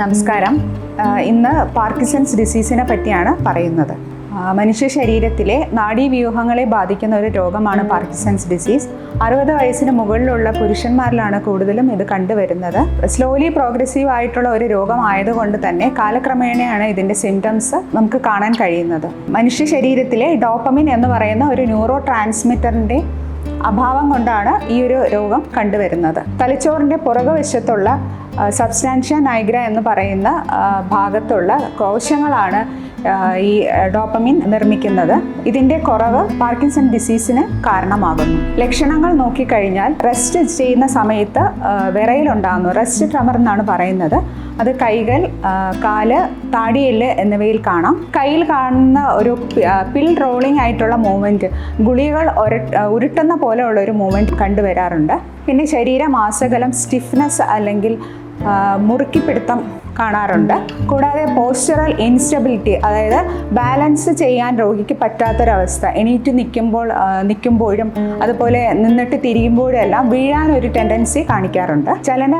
നമസ്കാരം. ഇന്ന് പാർക്കിസൺസ് ഡിസീസിനെ പറ്റിയാണ് പറയുന്നത്. മനുഷ്യ ശരീരത്തിലെ നാഡീവ്യൂഹങ്ങളെ ബാധിക്കുന്ന ഒരു രോഗമാണ് പാർക്കിസൺസ് ഡിസീസ്. അറുപത് വയസ്സിന് മുകളിലുള്ള പുരുഷന്മാരിലാണ് കൂടുതലും ഇത് കണ്ടുവരുന്നത്. സ്ലോലി പ്രോഗ്രസീവ് ആയിട്ടുള്ള ഒരു രോഗമായതുകൊണ്ട് തന്നെ കാലക്രമേണയാണ് ഇതിന്റെ സിംറ്റംസ് നമുക്ക് കാണാൻ കഴിയുന്നത്. മനുഷ്യ ശരീരത്തിലെ ഡോപ്പമിൻ എന്ന് പറയുന്ന ഒരു ന്യൂറോ ട്രാൻസ്മിറ്ററിന്റെ അഭാവം കൊണ്ടാണ് ഈ ഒരു രോഗം കണ്ടുവരുന്നത്. തലച്ചോറിന്റെ പുറകുവശത്തുള്ള സബ്സ്റ്റാൻഷ്യ നൈഗ്ര എന്ന് പറയുന്ന ഭാഗത്തുള്ള കോശങ്ങളാണ് ഈ ഡോപ്പമിൻ നിർമ്മിക്കുന്നത് ഇതിന്റെ കുറവ് പാർക്കിൻസൺ ഡിസീസിന് കാരണമാകുന്നു. ലക്ഷണങ്ങൾ നോക്കിക്കഴിഞ്ഞാൽ റെസ്റ്റ് ചെയ്യുന്ന സമയത്ത് വിറയിൽ ഉണ്ടാകുന്നു റെസ്റ്റ് ട്രമർ എന്നാണ് പറയുന്നത്. അത് കൈകൾ കാൽ താടിയെല്ല് എന്നിവയിൽ കാണാം. കയ്യിൽ കാണുന്ന ഒരു പിൽ റോളിംഗ് ആയിട്ടുള്ള മൂവ്മെന്റ് ഗുളികൾ ഉരുട്ടുന്ന പോലെയുള്ള ഒരു മൂവ്മെന്റ് കണ്ടുവരാറുണ്ട്. പിന്നെ ശരീരമാസകലം സ്റ്റിഫ്നെസ് അല്ലെങ്കിൽ മുറുക്കിപ്പിടുത്തം കാണാറുണ്ട്. കൂടാതെ പോസ്റ്ററൽ ഇൻസ്റ്റബിലിറ്റി അതായത് ബാലൻസ് ചെയ്യാൻ രോഗിക്ക് പറ്റാത്തൊരവസ്ഥ. എണീറ്റ് നിൽക്കുമ്പോൾ നിൽക്കുമ്പോഴും അതുപോലെ നിന്നിട്ട് തിരിയുമ്പോഴും എല്ലാം വീഴാൻ ഒരു ടെൻഡൻസി കാണിക്കാറുണ്ട്. ചലന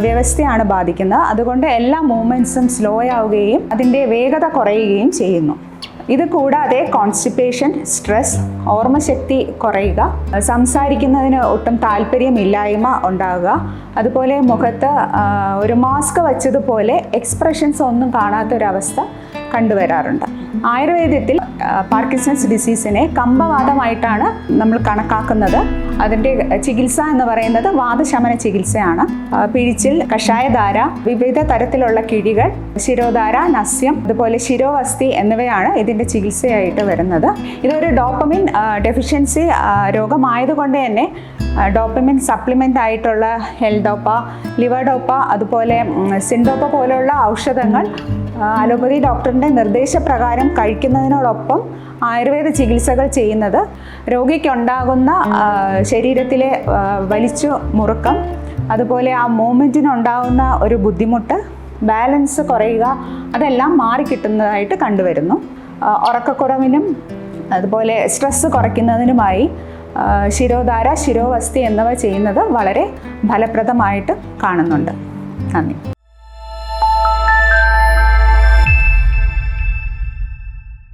വ്യവസ്ഥയാണ് ബാധിക്കുന്നത്. അതുകൊണ്ട് എല്ലാ മൂവ്മെന്റ്സും സ്ലോ ആവുകയും അതിന്റെ വേഗത കുറയുകയും ചെയ്യുന്നു. ഇത് കൂടാതെ കോൺസ്റ്റിപ്പേഷൻ സ്ട്രെസ് ഓർമ്മശക്തി കുറയുക സംസാരിക്കുന്നതിന് ഒട്ടും താല്പര്യമില്ലായ്മ ഉണ്ടാകുക അതുപോലെ മുഖത്ത് ഒരു മാസ്ക് വച്ചതുപോലെ എക്സ്പ്രഷൻസ് ഒന്നും കാണാത്തൊരവസ്ഥ കണ്ടുവരാറുണ്ട്. ആയുർവേദത്തിൽ പാർക്കിൻസൺസ് ഡിസീസിനെ കമ്പവാദമായിട്ടാണ് നമ്മൾ കണക്കാക്കുന്നത്. അതിന്റെ ചികിത്സ എന്ന് പറയുന്നത് വാദശമന ചികിത്സയാണ്. പിഴിച്ചിൽ കഷായധാര വിവിധ തരത്തിലുള്ള കിഴികൾ ശിരോധാര നസ്യം അതുപോലെ ശിരോവസ്തി എന്നിവയാണ് ഇതിന്റെ ചികിത്സയായിട്ട് വരുന്നത്. ഇതൊരു ഡോപ്പമിൻ ഡെഫിഷ്യൻസി രോഗമായതുകൊണ്ട് തന്നെ ഡോപ്പമിൻ സപ്ലിമെന്റ് ആയിട്ടുള്ള ഹെൽഡോപ്പ ലിവഡോപ്പ അതുപോലെ സിൻഡോപ്പ പോലെയുള്ള ഔഷധങ്ങൾ അലോപ്പതി ഡോക്ടറിന്റെ നിർദ്ദേശപ്രകാരം കഴിക്കുന്നതിനോടൊപ്പം ആയുർവേദ ചികിത്സകൾ ചെയ്യുന്നത്. രോഗിക്കുണ്ടാകുന്ന ശരീരത്തിലെ വലിച്ചു മുറുക്കം അതുപോലെ ആ മൂമെന്റിനുണ്ടാകുന്ന ഒരു ബുദ്ധിമുട്ട് ബാലൻസ് കുറയുക അതെല്ലാം മാറിക്കിട്ടുന്നതായിട്ട് കണ്ടുവരുന്നു. ഉറക്കക്കുറവിനും അതുപോലെ സ്ട്രെസ്സ് കുറയ്ക്കുന്നതിനുമായി ശിരോധാര ശിരോവസ്തി എന്നിവ ചെയ്യുന്നത് വളരെ ഫലപ്രദമായിട്ട് കാണുന്നുണ്ട്. നന്ദി.